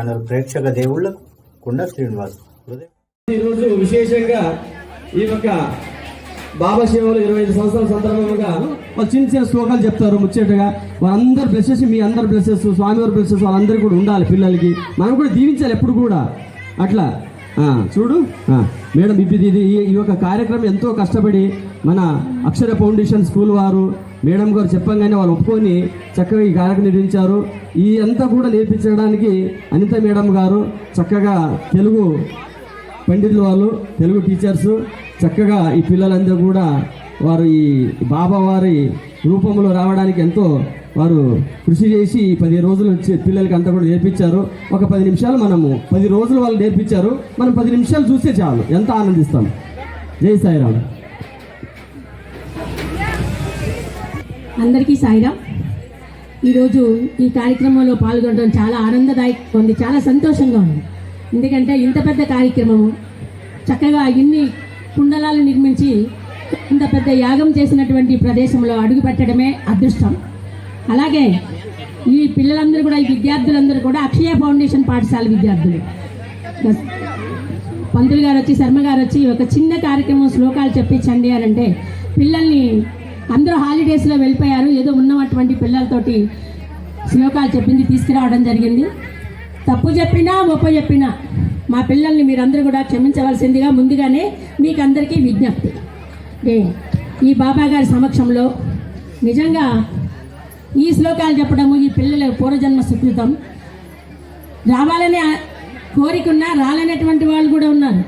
Channel ప్రేక్షక దేవుళ్ళకు కుండ శ్రీనివాస్ ఈరోజు విశేషంగా ఈ యొక్క బాబా సేవలు ఇరవై ఐదు సంవత్సరాల సందర్భంగా వాళ్ళు చిన్న చిన్న శ్లోకాలు చెప్తారు ముచ్చటగా. వాళ్ళందరూ బ్లెస్సెస్ మీ అందరు బ్లెస్సెస్ స్వామివారి బ్లెస్సెస్ వాళ్ళందరూ కూడా ఉండాలి పిల్లలకి. మనం కూడా దీవించాలి ఎప్పుడు కూడా. అట్లా. చూడు. మేడం ఇప్పుడు ఇది ఈ- ఈ యొక్క కార్యక్రమం ఎంతో కష్టపడి మన అక్షర ఫౌండేషన్ స్కూల్ వారు మేడం గారు చెప్పంగానే వాళ్ళు ఒప్పుకొని చక్కగా ఈ కార్యక్రమం నిర్వహించారు. ఈ అంతా కూడా నేర్పించడానికి అనిత మేడం గారు చక్కగా తెలుగు పండితులు వాళ్ళు తెలుగు టీచర్స్ చక్కగా ఈ పిల్లలందరూ కూడా వారు ఈ బాబా వారి రూపంలో రావడానికి ఎంతో వారు కృషి చేసి పది రోజులు వచ్చి పిల్లలకి అంతా కూడా నేర్పించారు. ఒక పది నిమిషాలు మనము పది రోజులు వాళ్ళు నేర్పించారు. మనం పది నిమిషాలు చూస్తే చాలు ఎంత ఆనందిస్తాం. జై సాయిరామ్. అందరికీ సాయిరా. ఈరోజు ఈ కార్యక్రమంలో పాల్గొనడం చాలా ఆనందదాయకంగా ఉంది చాలా సంతోషంగా ఉంది. ఎందుకంటే ఇంత పెద్ద కార్యక్రమము చక్కగా ఇన్ని కుండలాలు నిర్మించి ఇంత పెద్ద యాగం చేసినటువంటి ప్రదేశంలో అడుగు పెట్టడమే అదృష్టం. అలాగే ఈ పిల్లలందరూ కూడా ఈ విద్యార్థులందరూ కూడా అక్షయ ఫౌండేషన్ పాఠశాల విద్యార్థులు. పంతులు గారు వచ్చి శర్మ గారు వచ్చి ఒక చిన్న కార్యక్రమం శ్లోకాలు చెప్పించండి అని అంటే పిల్లల్ని అందరూ హాలిడేస్లో వెళ్ళిపోయారు. ఏదో ఉన్నటువంటి పిల్లలతోటి శ్లోకాలు చెప్పింది తీసుకురావడం జరిగింది. తప్పు చెప్పినా ఒప్ప చెప్పినా మా పిల్లల్ని మీరందరూ కూడా క్షమించవలసిందిగా ముందుగానే మీకు అందరికీ విజ్ఞప్తి ఈ బాబా గారి సమక్షంలో నిజంగా ఈ శ్లోకాలు చెప్పడము ఈ పిల్లల పూర్వజన్మ సుకృతం. రావాలనే కోరికున్నా రాలనేటువంటి వాళ్ళు కూడా ఉన్నారు.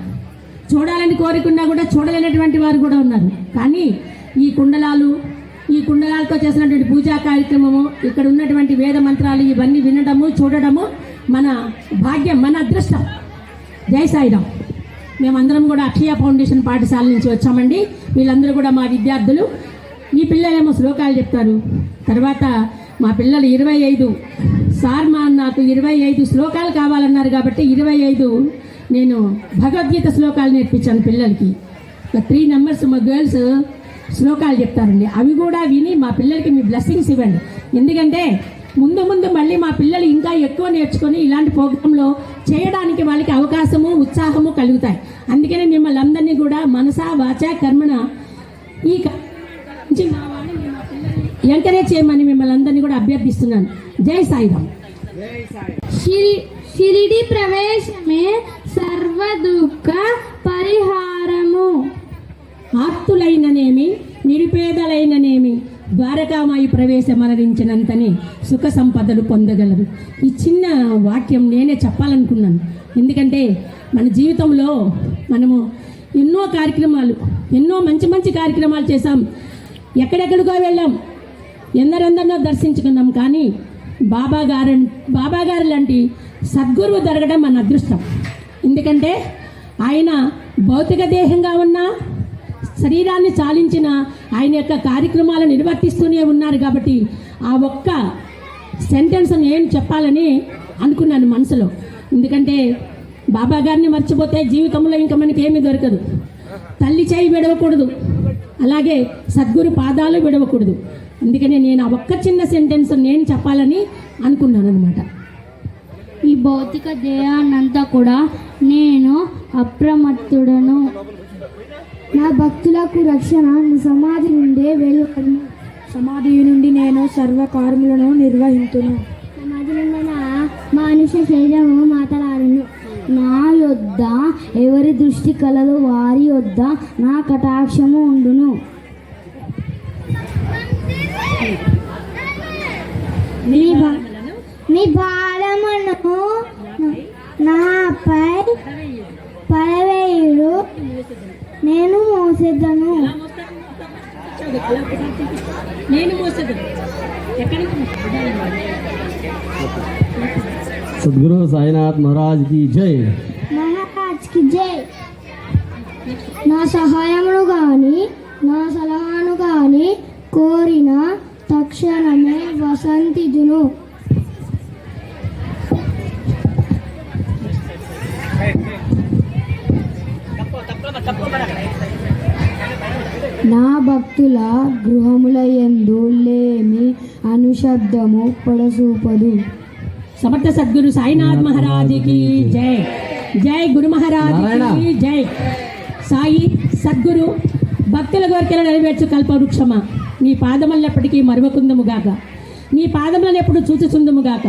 చూడాలని కోరికున్నా కూడా చూడలేనటువంటి వారు కూడా ఉన్నారు. కానీ ఈ కుండలాలు ఈ కుండలాలతో చేసినటువంటి పూజా కార్యక్రమము ఇక్కడ ఉన్నటువంటి వేద మంత్రాలు ఇవన్నీ వినడము చూడడము మన భాగ్యం మన అదృష్టం. జై సాయిరాం మేమందరం కూడా అక్షయ ఫౌండేషన్ పాఠశాల నుంచి వచ్చామండి. వీళ్ళందరూ కూడా మా విద్యార్థులు. ఈ పిల్లలేమో శ్లోకాలు చెప్తారు. తర్వాత మా పిల్లలు ఇరవై ఐదు. సార్ మా నాకు ఇరవై ఐదు శ్లోకాలు కావాలన్నారు కాబట్టి ఇరవై ఐదు నేను భగవద్గీత శ్లోకాలు నేర్పించాను పిల్లలకి. త్రీ నెంబర్స్ మా గర్ల్స్ శ్లోకాలు చెప్తారండి. అవి కూడా విని మా పిల్లలకి మీ బ్లెస్సింగ్స్ ఇవ్వండి. ఎందుకంటే ముందు ముందు మళ్ళీ మా పిల్లలు ఇంకా ఎక్కువ నేర్చుకొని ఇలాంటి ప్రోగ్రాంలో చేయడానికి వాళ్ళకి అవకాశము ఉత్సాహము కలుగుతాయి. అందుకనే మిమ్మల్ని అందరినీ కూడా మనసా వాచ కర్మణ ఈ ఎంకరేజ్ చేయమని మిమ్మల్ని అందరినీ కూడా అభ్యర్థిస్తున్నాను. జై సాయిరామ్. షిరి- షిరిడి ప్రవేశమే సర్వ దుఃఖ పరిహారము. ఆర్తులైననేమి నిరుపేదలైననేమి ద్వారకామాయి ప్రవేశమరణించినంతని సుఖ సంపదలు పొందగలరు. ఈ చిన్న వాక్యం నేనే చెప్పాలనుకున్నాను. ఎందుకంటే మన జీవితంలో మనము ఎన్నో కార్యక్రమాలు ఎన్నో మంచి మంచి కార్యక్రమాలు చేశాం. ఎక్కడెక్కడికో వెళ్ళాం. ఎందరెందరినో దర్శించుకున్నాం. కానీ బాబా గారు బాబా గారు లాంటి సద్గురువు దొరకడం మన అదృష్టం. ఎందుకంటే ఆయన భౌతిక దేహంగా ఉన్నా శరీరాన్ని చాలించిన ఆయన యొక్క కార్యక్రమాలు నిర్వర్తిస్తూనే ఉన్నారు కాబట్టి ఆ ఒక్క సెంటెన్స్ నేను చెప్పాలని అనుకున్నాను మనసులో. ఎందుకంటే బాబా గారిని మర్చిపోతే జీవితంలో ఇంకా మనకి ఏమీ దొరకదు. తల్లి చేయి విడవకూడదు. అలాగే సద్గురు పాదాలు విడవకూడదు. అందుకనే నేను ఆ ఒక్క చిన్న సెంటెన్స్ నేను చెప్పాలని అనుకున్నాను అనమాట ఈ భౌతిక దేహాన్నంతా కూడా నేను అప్రమత్తుడను. నా భక్తులకు రక్షణ సమాధి నుండే వెలువడును సమాధి నుండి నేను సర్వకార్ములను నిర్వహింతును. సమాధి నుండి మానుష శరీరము మాట్లాడును. నా యొద్ద ఎవరి దృష్టి కలదు వారి యొద్ద నా కటాక్షము ఉండును. నీ భా- నీ భారమును నాపై పరవేయుడు నేను మోసేదను నేను మోసదు ఎక్కడికి సద్గురు సాయినాథ్ మహారాజ్కి జై. మహారాజ్కి జై. నా సహాయమును కానీ నా సలహాను కానీ కోరిన తక్షణమే వసంతిజును నా భక్తుల గృహముల యందు లేమి అనుశబ్దము పొడసూపదు. సమర్థ సద్గురు సాయినాథ్ మహారాజుకి జై. జై గురు మహారాజుకి జై. సాయి సద్గురు భక్తుల కోరికలు నెరవేర్చు కల్పవృక్షమా. నీ పాదములెప్పటికీ మరువకుందముగాక. నీ పాదములను ఎప్పుడు చూచుచుందుముగాక.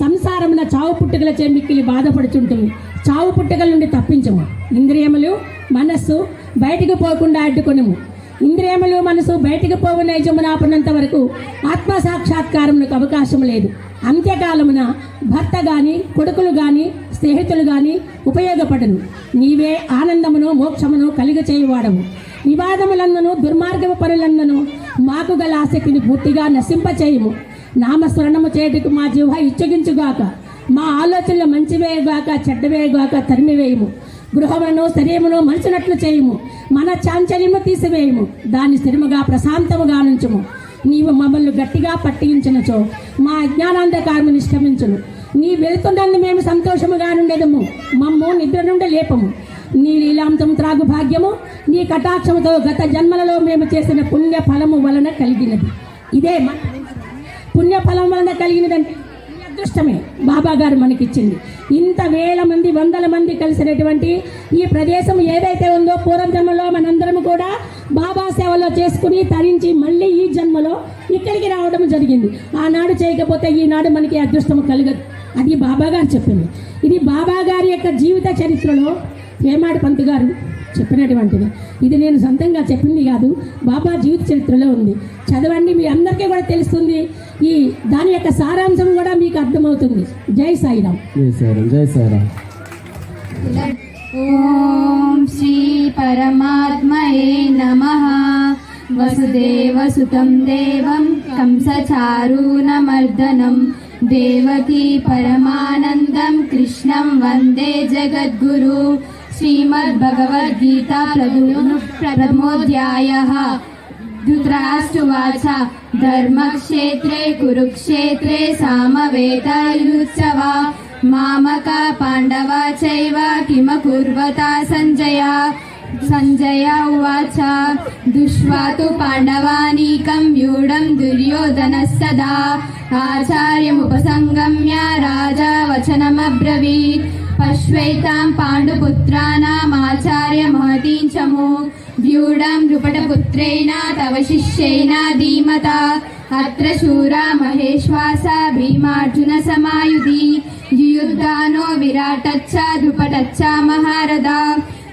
సంసారమున చావు పుట్టుకల చెమ్మిక్కిలి బాధపడుచుంటుంది చావు పుట్టుకల నుండి తప్పించము. ఇంద్రియములు మనస్సు బయటికి పోకుండా అడ్డుకొనుము. ఇంద్రియములు మనసు బయటికి పోవు నైజమునాపనంత వరకు ఆత్మ సాక్షాత్కారమునకు అవకాశం లేదు. అంత్యకాలమున భర్త గాని కొడుకులు గాని స్నేహితులు గాని ఉపయోగపడను. నీవే ఆనందమును మోక్షమును కలిగ చేయువాడము వివాదములందును దుర్మార్గము పనులందును మాకు గల ఆసక్తిని పూర్తిగా నశింపచేయము. నామస్మరణము చేయుటకు మా జీవ ఇచ్చగించుగాక. మా ఆలోచనలు మంచివేయగాక చెడ్డవేయగాక తరిమివేయము. గృహమును శరీరమును మలిచినట్లు చేయము. మన చాంచల్యము తీసివేయము. దాన్ని స్థిరముగా ప్రశాంతముగా నుంచుము. నీవు మమ్మల్ని గట్టిగా పట్టించినచో. మా అజ్ఞానాంధకారము నిష్క్రమించును. నీ వెళుతున్నందు మేము సంతోషముగా నుండెదము. మమ్ము నిద్ర నుండి లేపము. నీ లీలాంతం త్రాగు భాగ్యము. నీ కటాక్షముతో గత జన్మలలో మేము చేసిన పుణ్య ఫలము వలన కలిగినది. ఇదే మన పుణ్యఫలం వలన కలిగినదంటే అదృష్టమే. బాబా గారు మనకిచ్చింది. ఇంత వేల మంది వందల మంది కలిసినటువంటి ఈ ప్రదేశం ఏదైతే ఉందో పూర్వ జన్మలో మనందరం కూడా బాబా సేవలో చేసుకుని తరించి మళ్ళీ ఈ జన్మలో ఇక్కడికి రావడం జరిగింది. ఆనాడు చేయకపోతే ఈనాడు మనకి అదృష్టం కలగదు. అది బాబా గారు చెప్పింది. ఇది బాబా గారి యొక్క జీవిత చరిత్రలో వేమాడి పంత్ గారు చెప్పినటువంటిది ఇది నేను సొంతంగా చెప్పింది కాదు బాబా జీవిత చరిత్రలో ఉంది చదవండి మీ అందరికీ కూడా తెలుస్తుంది ఈ దాని యొక్క సారాంశం కూడా మీకు అర్థమవుతుంది జై సాయిరామ్ జై సాయిరామ్ జై సాయిరామ్ ॐ श्रीपरमात्मये नमः वसुदेवसुतं देवं कंसचारूनमर्दनं देवकी परमानन्दं कृष्णं वन्दे जगद्गुरु श्रीमद्भगवद्गीता प्रथमोऽध्यायः धृतराष्ट्रवाच, धर्मक्षेत्रे, कुरुक्षेत्रे, सामवेदयुत्सवा, मामक पाण्डव चैव, किमकुर्वता सञ्जय? सञ्जय उवाच दुष्वा तु पाण्डवानीकं, व्यूढं दुर्योधनस्तदा। आचार्यमुपसङ्गम्य राजा वचनमब्रवीत्। पश्वैतां पाण्डुपुत्राणामाचार्यमहतीं च मो व्यूढं नृपटपुत्रेण तव शिष्येन धीमता अत्र शूरा महेश्वासा भीमार्जुनसमायुधि युयुद्धानो विराटच्च द्रुपटच्च महारथा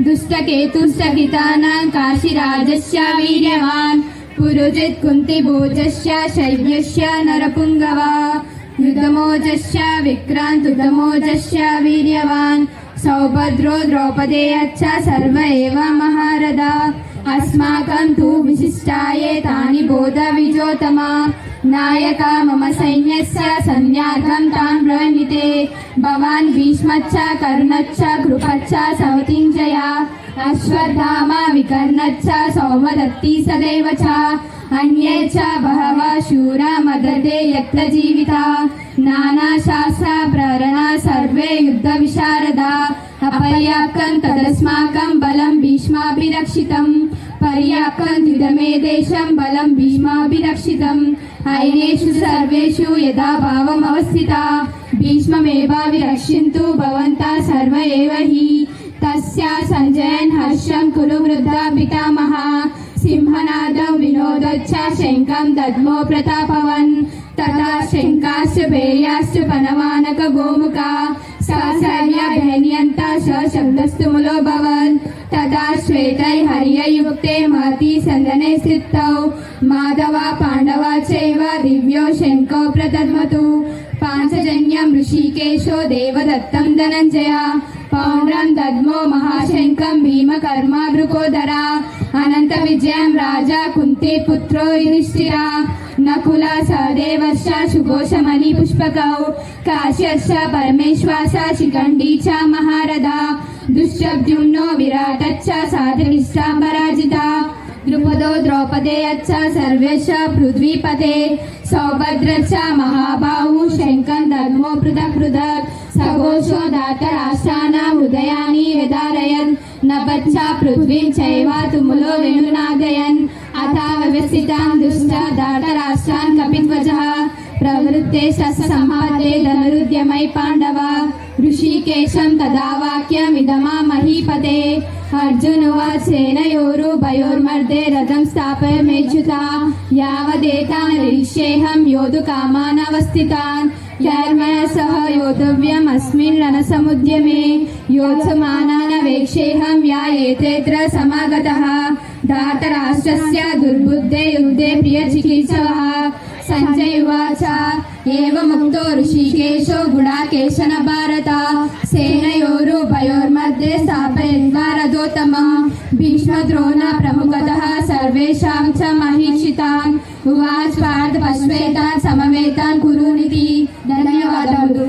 दुष्टकेतुश्चकितानां काशीराजस्य वीर्यवान् पुरुजित् कुन्तिभोजस्य शैव्यस्य नरपुङ्गवा युधमोजस्य विक्रान्तुतमोजस्य वीर्यवान् सौभद्रो द्रौपदेयश्च सर्व एव महारथा अस्माकं तु विशिष्टाये तानि बोधविजोतमा नायका मम सैन्यस्य सन्यार्थं तान् ब्रवीमिते भवान् भीष्मच्च कर्णच्च कृपच्च सवतिञ्जया अश्वत्थामा विकर्णच्च सौमदत्ती सदैव च अन्ये च बहवः शूरा मदते यत्तजीविता नानाशास्त्रा प्रणा सर्वे युद्धविशारदा अपर्याप्तं तदस्माकं बलं भीष्माभिरक्षितम् पर्याप्तं द्विधमे देशं बलं भीष्माभिरक्षितम् ऐनेषु सर्वेषु यदा भावमवस्थिता भीष्ममेवाभिरक्षन्तु भवन्तः सर्व एव हि तस्य सञ्जयन् हर्षं कुरु वृद्धा पितामहा सिंहनादं विनोदच्च शङ्खं दद्मो प्रतापवन् तदा शङ्काश्च पेयाश्च पनवानक गोमुखा सहसर्यभैन्यन्ता स शब्दस्तुमुलो भवन् तदा श्वेतै हर्ययुक्ते महती सन्दने स्थितौ माधवा पाण्डवा चैव दिव्यो शङ्को प्रदद्मतु पाञ्चजन्यं ऋषिकेशो देवदत्तं धनञ्जय మౌనం దద్మో మహాశంకం భీమకర్మ భృకోదర అనంత విజయం రాజా కుంతి పుత్రో యుధిష్ఠిర. నకుల సదేవశ్చ సుఘోషమణి పుష్పకౌ. కాశ్యశ్చ పరమేశ్వాస శిఖండీ చ మహారథ. దుశ్శబ్ద్యుమ్నో విరాటచ్చ సాధకిష్టాంబరాజిత ద్రుపదో ద్రౌపదేయచ్చ సర్వేశ పృథ్వీపదే సౌభద్రచ్చ మహాబాహు శంకం ధర్మో పృథక్ పృథక్. సఘోషో नभच्च पृथ्वीं चैव तुमुलो वेणुनादयन् अथा व्यवस्थितां दुष्ट दातराष्ट्रान् कपिध्वजः प्रवृत्ते सम्पाते धनुरुद्यमै पाण्डव ऋषिकेशं तदा वाक्यमिदमा महीपते अर्जुनवासेनयोरुभयोर्मध्ये रथं स्थापय मेच्युता यावदेतान् निरीक्षेऽहं योद्धुकामानवस्थितान् यर्मया सह योद्धव्यमस्मिन् रणसमुद्यमे योत्समानानवेक्षेऽहं या एतेऽत्र समागतः। धातराष्ट्रस्य दुर्बुद्धे युद्धे प्रियचिकीर्षवः सञ्जय उवाच, एवमुक्तो ऋषिकेशो गुडाकेशन भारत सेनयोरुभयोर्मध्ये स्थापयित्वा रथोत्तमम् भीष्मद्रोण प्रमुखतः सर्वेषां च महीक्षितान् उवाच, पार्थ, पश्वेतान्, समवेतान् कुरु ధన్యవాదాలు